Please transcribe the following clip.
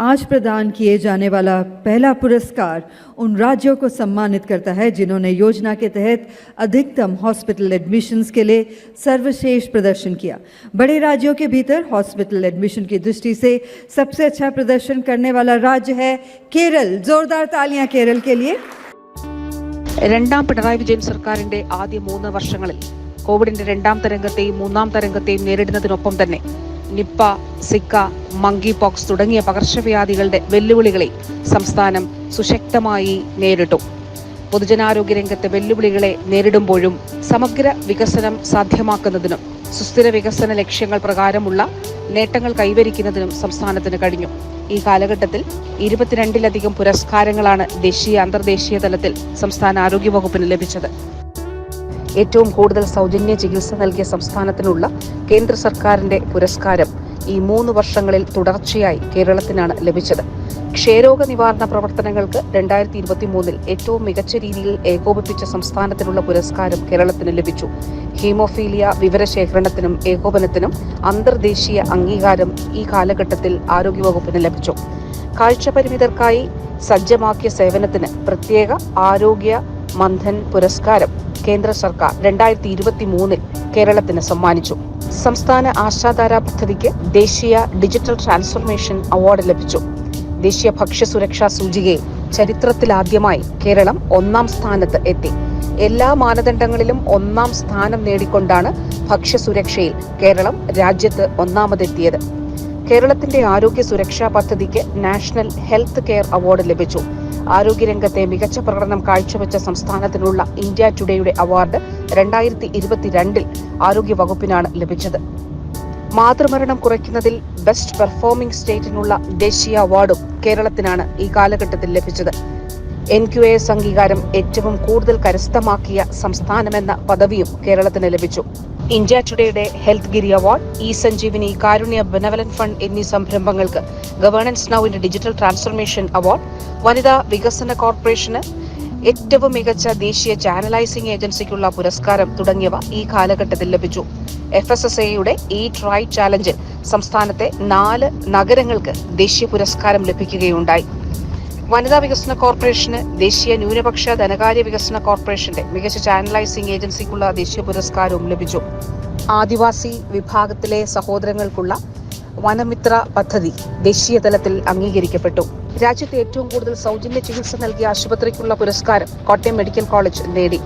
आज प्रदान किए जाने वाला पहला पुरस्कार उन राज्यों को सम्मानित करता है जिन्होंने योजना के तहत अधिकतम हॉस्पिटल एडमिशन्स के लिए सर्वश्रेष्ठ प्रदर्शन किया बड़े राज्यों के भीतर हॉस्पिटल एडमिशन की दृष्टि से सबसे अच्छा प्रदर्शन करने वाला राज्य है केरल जोरदार तालियां केरल के लिए രണ്ടാം പിണറായി വിജയൻ സർക്കാരിന്റെ ആദ്യ മൂന്ന് വർഷങ്ങളിൽ കോവിഡിന്റെ രണ്ടാം തരംഗത്തെയും മൂന്നാം തരംഗത്തെയും നേരിടുന്നതിനൊപ്പം തന്നെ നിപ്പ സിക്ക മങ്കി പോക്സ് തുടങ്ങിയ പകർച്ചവ്യാധികളുടെ വെല്ലുവിളികളെ സംസ്ഥാനം സുശക്തമായി നേരിട്ടു. പൊതുജനാരോഗ്യ രംഗത്തെ വെല്ലുവിളികളെ നേരിടുമ്പോഴും സമഗ്ര വികസനം സാധ്യമാക്കുന്നതിനും സുസ്ഥിര വികസന ലക്ഷ്യങ്ങൾ പ്രകാരമുള്ള നേട്ടങ്ങൾ കൈവരിക്കുന്നതിനും സംസ്ഥാനത്തിന് കഴിഞ്ഞു. ഈ കാലഘട്ടത്തിൽ ഇരുപത്തിരണ്ടിലധികം പുരസ്കാരങ്ങളാണ് ദേശീയ അന്തർദേശീയ തലത്തിൽ സംസ്ഥാന ആരോഗ്യ വകുപ്പിന് ലഭിച്ചത്. ഏറ്റവും കൂടുതൽ സൗജന്യ ചികിത്സ നൽകിയ സംസ്ഥാനത്തിനുള്ള കേന്ദ്ര സർക്കാരിന്റെ പുരസ്കാരം ഈ മൂന്ന് വർഷങ്ങളിൽ തുടർച്ചയായി കേരളത്തിനാണ് ലഭിച്ചത്. ക്ഷയരോഗ നിവാരണ പ്രവർത്തനങ്ങൾക്ക് രണ്ടായിരത്തി ഇരുപത്തി മൂന്നിൽ ഏറ്റവും മികച്ച രീതിയിൽ ഏകോപിപ്പിച്ച സംസ്ഥാനത്തിനുള്ള പുരസ്കാരം കേരളത്തിന് ലഭിച്ചു. ഹീമോഫീലിയ വിവരശേഖരണത്തിനും ഏകോപനത്തിനും അന്തർദേശീയ അംഗീകാരം ഈ കാലഘട്ടത്തിൽ ആരോഗ്യവകുപ്പിന് ലഭിച്ചു. കാഴ്ചപരിമിതർക്കായി സജ്ജമാക്കിയ സേവനത്തിന് പ്രത്യേക ആരോഗ്യ മന്ധൻ പുരസ്കാരം കേന്ദ്ര സർക്കാർ രണ്ടായിരത്തി ഇരുപത്തി മൂന്നിൽ കേരളത്തിന് സമ്മാനിച്ചു. സംസ്ഥാന ആശാധാര പദ്ധതിക്ക് ദേശീയ ഡിജിറ്റൽ ട്രാൻസ്ഫോർമേഷൻ അവാർഡ് ലഭിച്ചു. ദേശീയ ഭക്ഷ്യസുരക്ഷാ സൂചികയിൽ ചരിത്രത്തിലാദ്യമായി കേരളം ഒന്നാം സ്ഥാനത്ത് എത്തി. എല്ലാ മാനദണ്ഡങ്ങളിലും ഒന്നാം സ്ഥാനം നേടിക്കൊണ്ടാണ് ഭക്ഷ്യസുരക്ഷയിൽ കേരളം രാജ്യത്ത് ഒന്നാമതെത്തിയത്. കേരളത്തിന്റെ ആരോഗ്യ സുരക്ഷാ പദ്ധതിക്ക് നാഷണൽ ഹെൽത്ത് കെയർ അവാർഡ് ലഭിച്ചു. ആരോഗ്യരംഗത്തെ മികച്ച പ്രകടനം കാഴ്ചവെച്ച സംസ്ഥാനത്തിനുള്ള ഇന്ത്യ ടുഡേയുടെ അവാർഡ് രണ്ടായിരത്തി ഇരുപത്തിരണ്ടിൽ ആരോഗ്യ വകുപ്പിനാണ് ലഭിച്ചത്. മാതൃമരണം കുറയ്ക്കുന്നതിൽ ബെസ്റ്റ് പെർഫോമിംഗ് സ്റ്റേറ്റിനുള്ള ദേശീയ അവാർഡും കേരളത്തിനാണ് ഈ കാലഘട്ടത്തിൽ ലഭിച്ചത്. എൻ ക്യു എസ് അംഗീകാരം ഏറ്റവും കൂടുതൽ കരസ്ഥമാക്കിയ സംസ്ഥാനമെന്ന പദവിയും കേരളത്തിന് ലഭിച്ചു. India ടുഡേയുടെ Healthgiri award e Sanjeevani Karunya benevolent fund എന്നീ സംരംഭങ്ങൾക്ക് ഗവേണൻസ് നൌവിന്റെ ഡിജിറ്റൽ ട്രാൻസ്ഫർമേഷൻ അവാർഡ് വനിതാ വികസന കോർപ്പറേഷന് ഏറ്റവും മികച്ച ദേശീയ ചാനലൈസിംഗ് ഏജൻസിക്കുള്ള പുരസ്കാരം തുടങ്ങിയവ ഈ കാലഘട്ടത്തിൽ ലഭിച്ചു. എഫ് എസ് എസ് എയുടെ ഈ ട്രൈ ചാലഞ്ചിൽ സംസ്ഥാനത്തെ നാല് നഗരങ്ങൾക്ക് ദേശീയ പുരസ്കാരം ലഭിക്കുകയുണ്ടായി. വനിതാ വികസന കോർപ്പറേഷന് ദേശീയ ന്യൂനപക്ഷ ധനകാര്യ വികസന കോർപ്പറേഷന്റെ മികച്ച ചാനലൈസിംഗ് ഏജൻസിക്കുള്ള ദേശീയ പുരസ്കാരവും ലഭിച്ചു. ആദിവാസി വിഭാഗത്തിലെ സഹോദരങ്ങൾക്കുള്ള വനമിത്ര പദ്ധതി ദേശീയ തലത്തിൽ അംഗീകരിക്കപ്പെട്ടു. രാജ്യത്തെ ഏറ്റവും കൂടുതൽ സൗജന്യ ചികിത്സ നൽകിയ ആശുപത്രിക്കുള്ള പുരസ്കാരം കോട്ടയം മെഡിക്കൽ കോളേജ് നേടി.